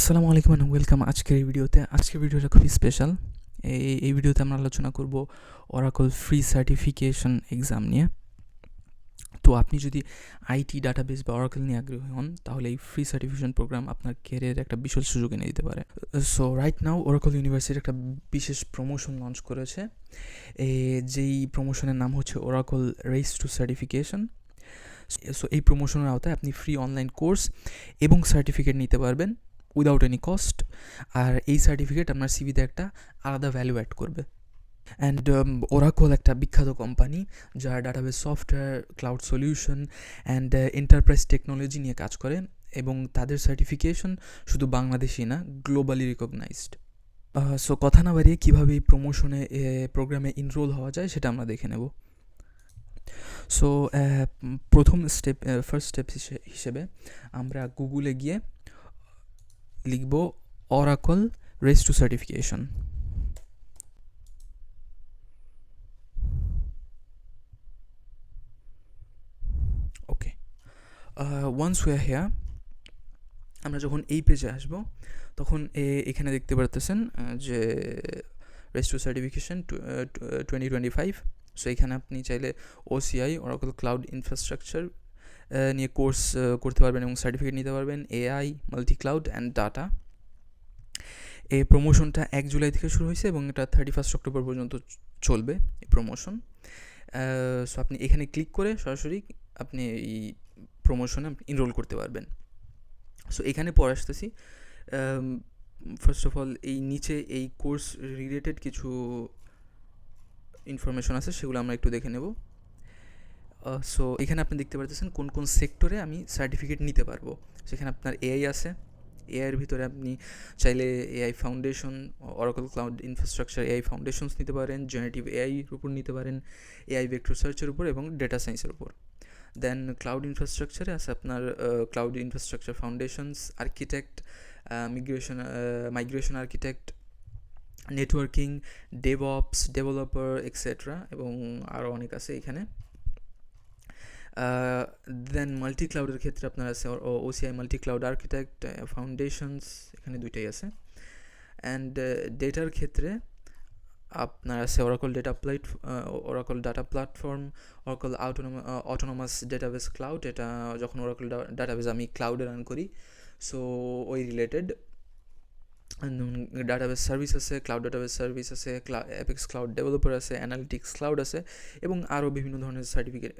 আসসালামু আলাইকুম and welcome আজকের এই ভিডিওতে। আজকের ভিডিওটা খুবই স্পেশাল এই এই ভিডিওতে আমরা আলোচনা করব অরাকল ফ্রি সার্টিফিকেশন এক্সাম নিয়ে। তো আপনি যদি আইটি ডাটাবেস বা অরাকল নিয়ে আগ্রহী হন, তাহলে এই ফ্রি সার্টিফিকেশন প্রোগ্রাম আপনার ক্যারিয়ারে একটা বিশাল সুযোগ এনে দিতে পারে। So right now Oracle University একটা বিশেষ প্রমোশন লঞ্চ করেছে। যেই প্রমোশনের নাম হচ্ছে Oracle race to certification so এই প্রমোশনের আওতায় আপনি ফ্রি অনলাইন কোর্স এবং সার্টিফিকেট নিতে পারবেন। উইদাউট এনি কস্ট আর এই সার্টিফিকেট আপনার সিভিতে একটা আলাদা ভ্যালু অ্যাড করবে। অ্যান্ড ওরাকল একটা বিখ্যাত কোম্পানি যার database software cloud solution and enterprise technology নিয়ে কাজ করে, এবং তাদের সার্টিফিকেশন শুধু বাংলাদেশি না গ্লোবালি রিকগনাইজড সো কথা না বাড়িয়ে কীভাবে এই প্রমোশনে প্রোগ্রামে ইনরোল হওয়া যায় সেটা আমরা দেখে নেব। সো প্রথম স্টেপ ফার্স্ট স্টেপ হিসেবে আমরা গুগলে গিয়ে লিখব Oracle race to certification okay once R hair আমরা যখন এই পেজে আসব, তখন এখানে দেখতে পারতেছেন যে race to certification twenty twenty five so এখানে আপনি চাইলে ওসিআই অরাকল ক্লাউড ইনফ্রাস্ট্রাকচার নিয়ে কোর্স করতে পারবেন এবং সার্টিফিকেট নিতে পারবেন AI multi cloud and data এই প্রমোশনটা এক জুলাই থেকে শুরু হয়েছে এবং এটা থার্টি ফার্স্ট অক্টোবর পর্যন্ত চলবে এই প্রমোশন সো আপনি এখানে ক্লিক করে সরাসরি আপনি এই প্রমোশনে ইনরোল করতে পারবেন। সো এখানে পরে আসতেছি। ফার্স্ট অফ অল এই নিচে এই কোর্স রিলেটেড কিছু ইনফরমেশন আছে সেগুলো আমরা একটু দেখে নেব। সো এখানে আপনি দেখতে পারতেছেন কোন কোন সেক্টরে আমি সার্টিফিকেট নিতে পারব। সেখানে আপনার এআই আছে। এআইয়ের ভিতরে আপনি চাইলে AI foundation Oracle cloud infrastructure AI foundations নিতে পারেন জেনারেটিভ এআইয়ের উপর নিতে পারেন এআই ভেক্টর সার্চের উপর এবং ডেটা সায়েন্সের উপর। দেন ক্লাউড ইনফ্রাস্ট্রাকচারে আছে আপনার cloud infrastructure foundations architect migration migration architect networking DevOps developer etcetera এবং আরও অনেক আছে এখানে। দেন মাল্টি ক্লাউডের ক্ষেত্রে আপনার আছে OCI multi cloud architect foundations এখানে দুইটাই আছে। অ্যান্ড ডেটার ক্ষেত্রে আপনার আছে Oracle data plate Oracle data platform Oracle autonomous database cloud এটা যখন ওরাকল ডাটাবেস আমি ক্লাউডে রান করি সো ওই রিলেটেড ডাটাবেস সার্ভিস আছে ক্লাউড ডাটাবেস সার্ভিস আছে অ্যাপেক্স ক্লাউড ডেভেলপার আছে অ্যানালিটিক্স ক্লাউড আছে, এবং আরও বিভিন্ন ধরনের সার্টিফিকেট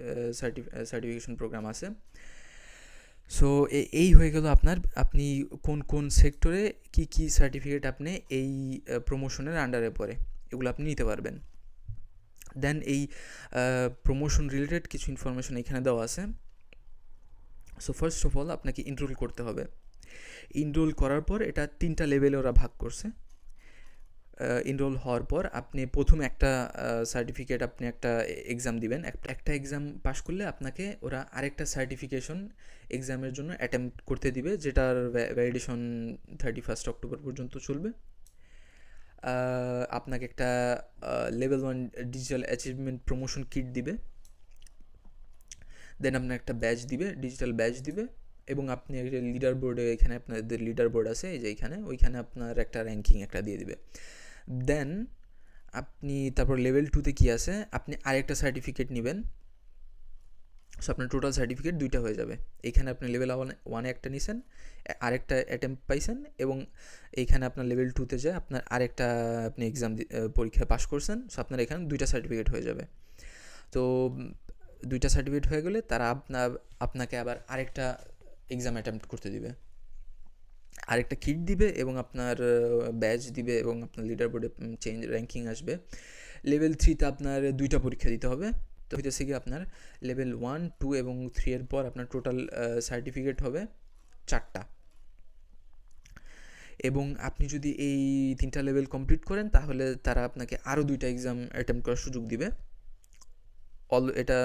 সার্টিফিকেশন প্রোগ্রাম আছে। সো এই হয়ে গেল আপনার, আপনি কোন কোন সেক্টরে কি কি সার্টিফিকেট আপনি এই প্রমোশনের আন্ডারে পড়ে, এগুলো আপনি নিতে পারবেন। দেন এই প্রমোশন রিলেটেড কিছু ইনফরমেশন এখানে দেওয়া আছে। সো ফার্স্ট অফ অল আপনাকে ইনরোল করতে হবে। ইনরোল করার পর এটা তিনটা লেভেলে ওরা ভাগ করছে। ইনরোল হওয়ার পর আপনি প্রথম একটা সার্টিফিকেট আপনি একটা এক্সাম দিবেন। একটা এক্সাম পাস করলে আপনাকে ওরা আরেকটা সার্টিফিকেশন এক্সামের জন্য অ্যাটেম্প করতে দিবে, যেটার ভ্যালিডেশন থার্টি ফার্স্ট অক্টোবর পর্যন্ত চলবে। আপনাকে একটা level one digital achievement promotion kit দিবে। দেন আপনার একটা ব্যাচ দিবে ডিজিটাল ব্যাচ দিবে। এবং আপনি একটা লিডার বোর্ডে এখানে আপনাদের লিডার বোর্ড আছে, এই যে এখানে, ওইখানে আপনার একটা র্যাঙ্কিং একটা দিয়ে দিবে। দেন আপনি, তারপর লেভেল টুতে কী আছে, আপনি আরেকটা সার্টিফিকেট নেবেন। সো আপনার টোটাল সার্টিফিকেট দুইটা হয়ে যাবে। এইখানে আপনি লেভেল ওয়ান ওয়ানে একটা নিছেন, আরেকটা অ্যাটেম্প পাইছেন এবং এইখানে আপনার লেভেল টুতে যায় আপনার আরেকটা, আপনি এক্সাম পরীক্ষায় পাশ করছেন সো আপনার এখানে দুইটা সার্টিফিকেট হয়ে যাবে। তো, দুইটা সার্টিফিকেট হয়ে গেলে তারা আপনার, আপনাকে আবার আরেকটা এক্সাম অ্যাটেম্প্ট করতে দিবে। আরেকটা কিট দিবে এবং আপনার ব্যাচ দিবে এবং আপনার লিডার বোর্ডে চেঞ্জ র্যাঙ্কিং আসবে। লেভেল থ্রিতে আপনার দুইটা পরীক্ষা দিতে হবে। তো হইতেছে কি আপনার লেভেল ওয়ান টু এবং থ্রি এর পর আপনার টোটাল সার্টিফিকেট হবে চারটা। এবং আপনি যদি এই তিনটা লেভেল কমপ্লিট করেন, তাহলে তারা আপনাকে আরও দুইটা এক্সাম অ্যাটেম্প করার সুযোগ দিবে। অল এটা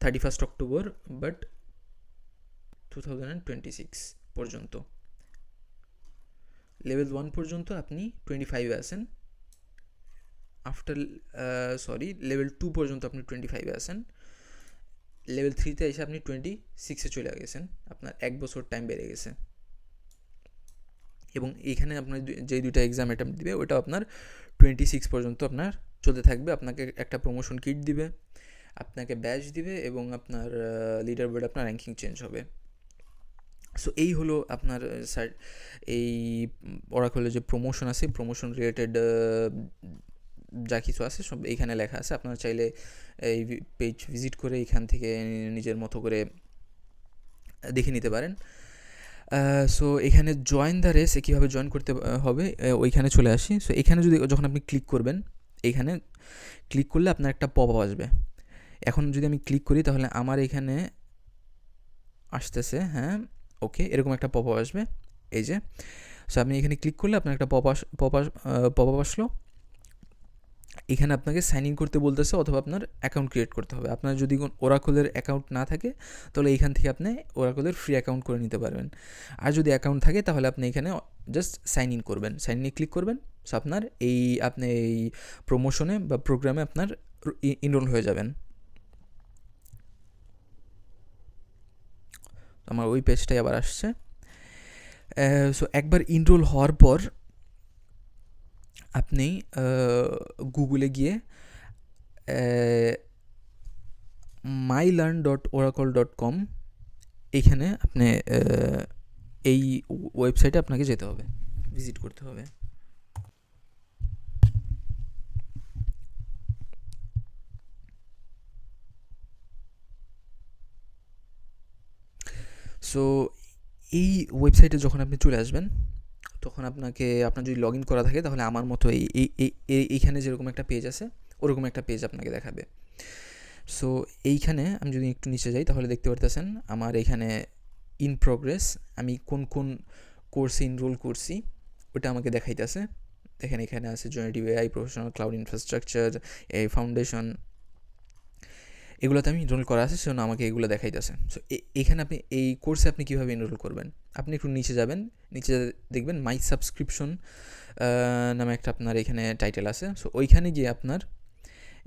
thirty first October but two পর্যন্ত। লেভেল ওয়ান পর্যন্ত আপনি টোয়েন্টি ফাইভে আছেন। আফটার সরি লেভেল টু পর্যন্ত আপনি টোয়েন্টি ফাইভে আছেন। লেভেল থ্রিতে এসে আপনি টোয়েন্টি সিক্সে চলে গেছেন। আপনার এক বছর টাইম বেড়ে গেছে। এবং এইখানে আপনার যে দুইটা এক্সাম অ্যাটেম্প দিবে ওটা আপনার টোয়েন্টি সিক্স পর্যন্ত আপনার চলতে থাকবে। আপনাকে একটা প্রমোশন কিট দিবে, আপনাকে ব্যাচ দিবে এবং আপনার লিডার বোর্ড আপনার র্যাঙ্কিং চেঞ্জ হবে। সো এই হলো আপনার স্যার এই ওরাকলের যে প্রমোশন আছে প্রমোশন রিলেটেড যা কিছু আছে, সব এইখানে লেখা আছে। আপনারা চাইলে এই পেজ ভিজিট করে এখান থেকে নিজের মতো করে দেখে নিতে পারেন। সো এখানে জয়েন দ্য রেস কীভাবে জয়েন করতে হবে ওইখানে চলে আসি। সো এখানে যদি, যখন আপনি ক্লিক করবেন, এইখানে ক্লিক করলে আপনার একটা পপ আসবে। এখন যদি আমি ক্লিক করি, তাহলে আমার এখানে আসতেছে হ্যাঁ ওকে, এরকম একটা পপ আসবে। এই যে সো আপনি এখানে ক্লিক করলে আপনার একটা পপ আস পপ আসলো। এখানে আপনাকে সাইন ইন করতে বলতেছে অথবা আপনার অ্যাকাউন্ট ক্রিয়েট করতে হবে। আপনার যদি কোন ওরাকলের অ্যাকাউন্ট না থাকে, তাহলে এইখান থেকে আপনি ওরাকলের ফ্রি অ্যাকাউন্ট করে নিতে পারবেন। আর যদি অ্যাকাউন্ট থাকে, তাহলে আপনি এখানে জাস্ট সাইন ইন করবেন। সাইন ইনে ক্লিক করবেন সো আপনার এই, আপনি এই প্রমোশনে বা প্রোগ্রামে আপনার ইনরোল হয়ে যাবেন। আমার ওই পেজটাই আবার আসছে। সো একবার ইনরোল হওয়ার পর আপনি গুগলে গিয়ে my learn dot Oracle dot com এইখানে আপনি এই ওয়েবসাইটে আপনাকে যেতে হবে ভিজিট করতে হবে। সো এই ওয়েবসাইটে যখন আপনি চলে আসবেন, তখন আপনাকে, আপনার যদি লগ ইন করা থাকে, তাহলে আমার মতো এই এই, এই- এই- এইখানে যেরকম একটা পেজ আছে, ওরকম একটা পেজ আপনাকে দেখাবে। সো এইখানে আমি যদি একটু নিচে যাই, তাহলে দেখতে পারতেছেন আমার এখানে ইন প্রোগ্রেস আমি কোন কোন কোর্সে ইনরোল করছি, ওটা আমাকে দেখাইতেছে। দেখেন এখানে আছে generative AI professional cloud infrastructure AI foundation এগুলোতে আমি এনরোল করা আছে, সেজন্য আমাকে এগুলো দেখাইতেছে। সো এখানে আপনি, এই কোর্সে আপনি কীভাবে এনরোল করবেন? আপনি একটু নিচে যাবেন, নিচে দেখবেন মাই সাবস্ক্রিপশন নামে একটা আপনার এখানে টাইটেল আছে। সো ওইখানে গিয়ে আপনার,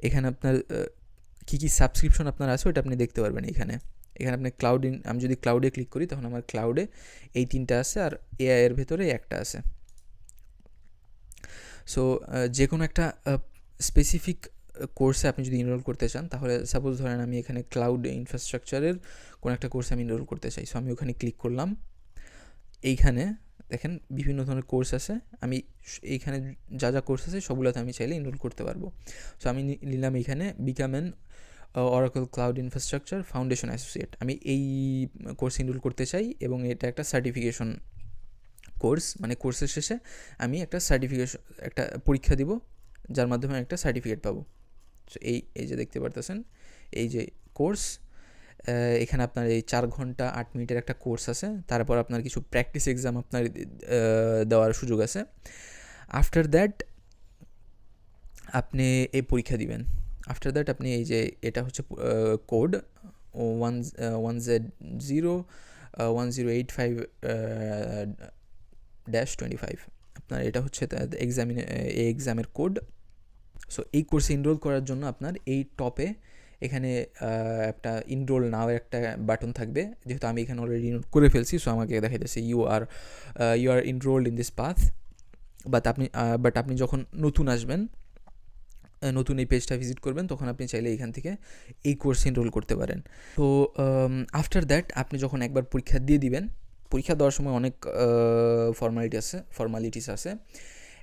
এখানে আপনার কী কী সাবস্ক্রিপশন আপনার আছে ওটা আপনি দেখতে পারবেন এখানে। এখানে আপনি ক্লাউড ইন আমি যদি ক্লাউডে ক্লিক করি, তখন আমার ক্লাউডে এই তিনটা আছে আর এআই এর ভেতরে একটা আছে। সো যে কোনো একটা স্পেসিফিক কোর্সে আপনি যদি এনরোল করতে চান, তাহলে সাপোজ ধরেন আমি এখানে ক্লাউড ইনফ্রাস্ট্রাকচারের কোনো একটা কোর্সে আমি এনরোল করতে চাই। সো আমি ওখানে ক্লিক করলাম। এইখানে দেখেন বিভিন্ন ধরনের কোর্স আছে। আমি এইখানে যা যা কোর্স আছে, সবগুলোতে আমি চাইলে এনরোল করতে পারব। সো আমি নিলাম এইখানে become an Oracle cloud infrastructure foundation associate আমি এই কোর্স এনরোল করতে চাই এবং এটা একটা সার্টিফিকেশন কোর্স মানে কোর্সের শেষে আমি একটা সার্টিফিকেশন একটা পরীক্ষা দিব, যার মাধ্যমে একটা সার্টিফিকেট পাবো। এই এই যে দেখতে পারতেছেন, এই যে কোর্স এখানে আপনার এই চার ঘণ্টা আট মিনিটের একটা কোর্স আছে। তারপর আপনার কিছু প্র্যাকটিস এক্সাম আপনার দেওয়ার সুযোগ আছে। আফটার দ্যাট আপনি এই পরীক্ষা দিবেন। আফটার দ্যাট আপনি এই যে এটা হচ্ছে code one one Z zero one zero eight five dash twenty five আপনার এটা হচ্ছে এক্সামিনে এই এক্সামের কোড সো এই কোর্সে ইনরোল করার জন্য আপনার এই টপে এখানে একটা ইনরোল নাও একটা বাটন থাকবে। যেহেতু আমি এখানে অলরেডি ইনরোল করে ফেলছি সো আমাকে দেখা যাচ্ছে you are you are enrolled in this path but আপনি বাট আপনি যখন নতুন আসবেন নতুন এই পেজটা ভিজিট করবেন, তখন আপনি চাইলে এখান থেকে এই কোর্সে এনরোল করতে পারেন। তো আফটার দ্যাট আপনি যখন একবার পরীক্ষা দিয়ে দিবেন, পরীক্ষা দেওয়ার সময় অনেক ফর্মালিটি আছে ফর্মালিটিস আছে।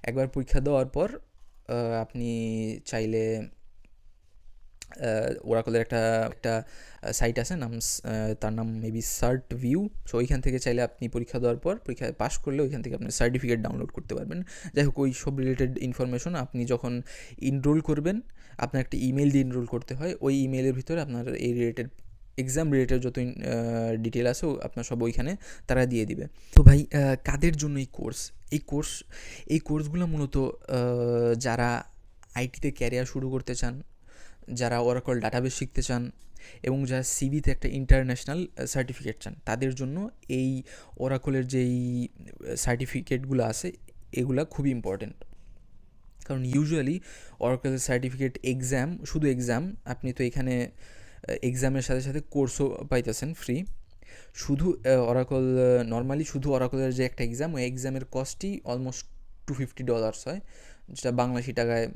একবার পরীক্ষা দেওয়ার পর আপনি চাইলে ওরাকলের একটা একটা সাইট আছে, নাম তার নাম মেবি সার্ট ভিউ সো ওইখান থেকে চাইলে আপনি পরীক্ষা দেওয়ার পর, পরীক্ষায় পাশ করলে ওইখান থেকে আপনি সার্টিফিকেট ডাউনলোড করতে পারবেন। যাই হোক, ওই সব রিলেটেড ইনফরমেশন আপনি যখন ইনরোল করবেন, আপনার একটা ইমেল দিয়ে ইনরোল করতে হয়, ওই ইমেলের ভিতরে আপনার এই রিলেটেড এক্সাম রিলেটেড যত ডিটেল আছে, আপনার সব ওইখানে তারা দিয়ে দিবে। তো ভাই কাদের জন্য এই কোর্স এই কোর্স এই কোর্সগুলো মূলত যারা আইটিতে ক্যারিয়ার শুরু করতে চান, যারা ওরাকল ডাটাবেস শিখতে চান, এবং যারা সিভিতে একটা ইন্টারন্যাশনাল সার্টিফিকেট চান, তাদের জন্য এই ওরাকলের যেই সার্টিফিকেটগুলো আছে, এগুলা খুবই ইম্পর্টেন্ট কারণ ইউজুয়ালি ওরাকলের সার্টিফিকেট এক্সাম শুধু এক্সাম আপনি তো এখানে এক্সামের সাথে সাথে কোর্সও পাইতেছেন ফ্রি শুধু অরাকল নর্মালি শুধু অরাকলের যে একটা এক্সাম ওই এক্সামের কস্টই অলমোস্ট টু ফিফটি ডলার্স হয়, যেটা বাংলাদেশি টাকায়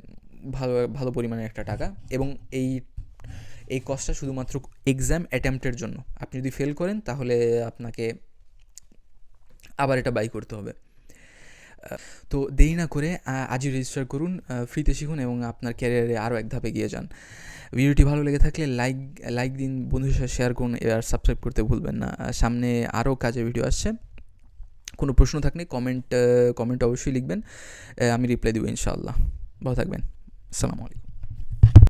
ভালো ভালো পরিমাণের একটা টাকা। এবং এই এই কস্টটা শুধুমাত্র এক্সাম অ্যাটেম্পটের জন্য। আপনি যদি ফেল করেন, তাহলে আপনাকে আবার এটা বাই করতে হবে। তো দেরি না করে আজই রেজিস্টার করুন ফ্রিতে শিখুন এবং আপনার ক্যারিয়ারে আরও এক ধাপে গিয়ে যান। ভিডিওটি ভালো লেগে থাকলে লাইক লাইক দিন, বন্ধুদের সাথে শেয়ার করুন আর সাবস্ক্রাইব করতে ভুলবেন না। সামনে আরও কাজের ভিডিও আসছে। কোনো প্রশ্ন থাকলে কমেন্ট কমেন্ট অবশ্যই লিখবেন। আমি রিপ্লাই দেবো ইনশাআল্লাহ। ভালো থাকবেন। আসসালামু আলাইকুম।